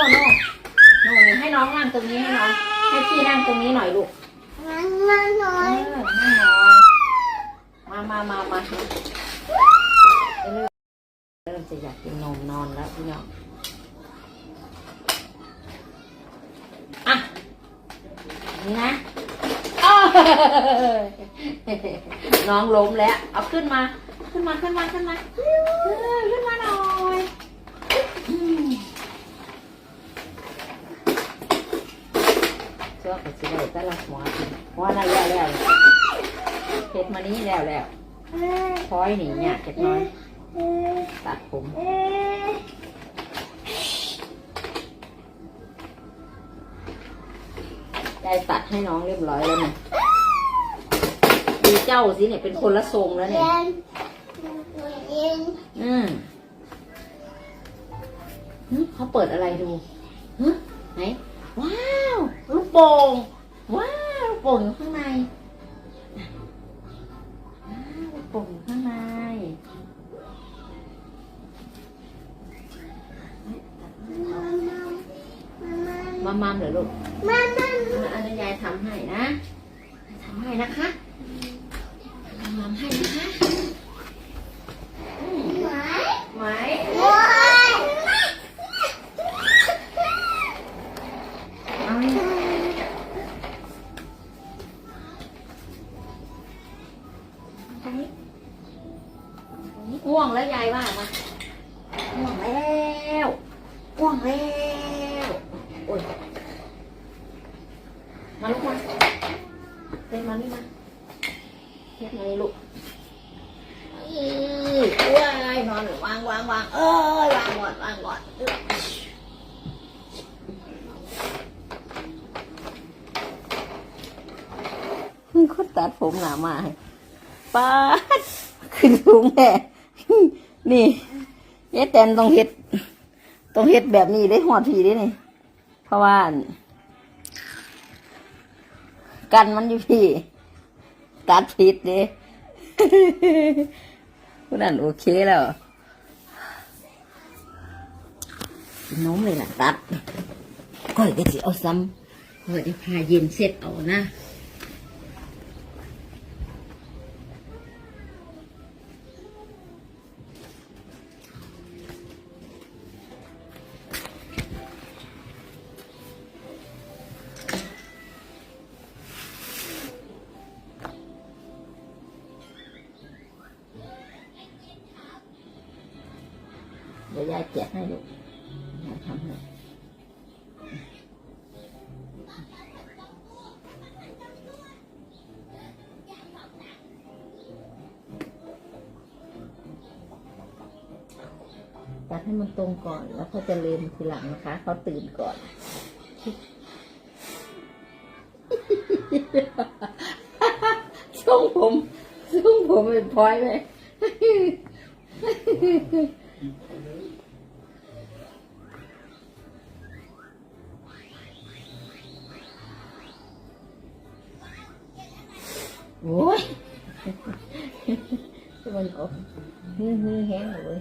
โน่โน่นี่ให้น้องนั่งตรงนี้ให้น้อง ให้พี่นั่งตรงนี้หน่อยลูกมันมันน้เออยอนั่งหน่อย มามามามาเริ่มเริ่มจะอยากกินนมนอนแล้วพี่น้อง อะ นี่นะอ้าวน้องล้มแล้ว เอาขึ้นมา ขึ้นมา ขึ้นมา ขึ้นมาเออขึ้นมาหน่อยอืม เชื่อกับสิเลยแต่ละหัวหัวนั่นแล้วแล้วเห็ดมานี้แล้วแล้วเอ้ยพอยหนีเนี่ยเจ็ดน้อย ตัดผมเอ้ยได้ตัดให้น้องเรียบร้อยแล้วเนี่ยดูเจ้าสิเนี่ยเป็นคนละทรงแล้วเนี่ยอืมเขาเปิดอะไรดูหึไหนว้าวลูก โป่งว้าวลูกโป่งอยู่ข้างในว้าวลูกโป่งอยู่ข้างในมามามามามเหรอลูกมามาอะอันนี้ยายทำให้นะทำให้นะคะ ตรงนี้ง่วงแล้วยายว่ามาง่วงแล้วง่วงแล้วโอ้ยมาลูกมาเล่นมานี่มาเล่นมานี่ลูกอีว้ายนอนวางวางวางเอ้ยวางก่อนวางก่อนเอ้ยคนตัดผมหนามาให้ ป้าดขึ้นสูงแน่นี่ยายแตนต้องเฮ็ดต้องเฮ็ดแบบนี้ได้หัวผีได้นี่เพราะว่ากันมันอยู่พี่ ตัดผิดเด้ผู้นั้นโอเคแล้วกินนมเลยล่ะตัดก้อยก็สิเอาซ้ำก้อยจะพาเย็นเสร็จเอานะ เดี๋ยวยายแกะให้ลูกยายทำให้ตัดให้มันตรงก่อนแล้วเขาจะเลมทีหลังนะคะเขาตื่นก่อน ช่วงผมช่วงผมเป็นพลอยไหม โอ้ยมันก็ฮือฮือแห้งเลย